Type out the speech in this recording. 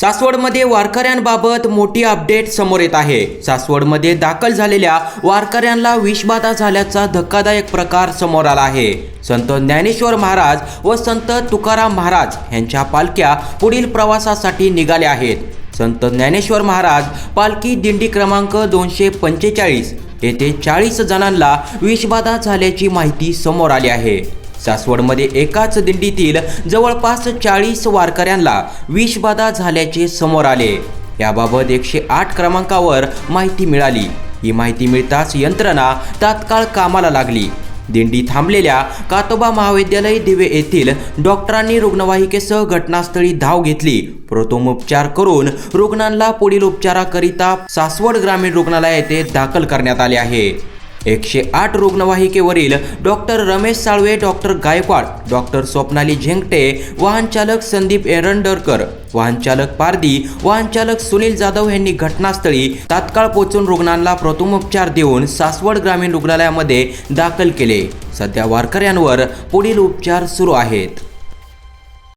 सासवडमध्ये वारकऱ्यांबाबत मोठी अपडेट समोर येत आहे. सासवडमध्ये दाखल झालेल्या वारकऱ्यांना विषबाधा झाल्याचा धक्कादायक प्रकार समोर आला आहे. संत ज्ञानेश्वर महाराज व संत तुकाराम महाराज यांच्या पालख्या पुढील प्रवासासाठी निघाल्या आहेत. संत ज्ञानेश्वर महाराज पालखी दिंडी क्रमांक दोनशे पंचेचाळीस येथे चाळीस जणांना विषबाधा झाल्याची माहिती समोर आली आहे. सासवडमध्ये एकाच दिंडीतील जवळपास चाळीस वारकऱ्यांना विषबाधा झाल्याचे समोर आले. याबाबत एकशे आठ क्रमांकावर माहिती मिळाली. ही माहिती मिळताच यंत्रणा तात्काळ कामाला लागली. दिंडी थांबलेल्या कातोबा महाविद्यालय दिवे येथील डॉक्टरांनी रुग्णवाहिकेसह घटनास्थळी धाव घेतली. प्रथमोपचार करून रुग्णांना पुढील उपचाराकरिता सासवड ग्रामीण रुग्णालय येथे दाखल करण्यात आले आहे. एकशे आठ रुग्णवाहिकेवरील doctor Ramesh Salve doctor Gaikwad doctor Swapnali Zengate वाहनचालक संदीप एरंडरकर वाहनचालक पारदी वाहनचालक सुनील जाधव यांनी घटनास्थळी तात्काळ पोहोचून रुग्णांना प्रथमोपचार देऊन सासवड ग्रामीण रुग्णालयामध्ये दाखल केले. सध्या वारकऱ्यांवर पुढील उपचार सुरू आहेत.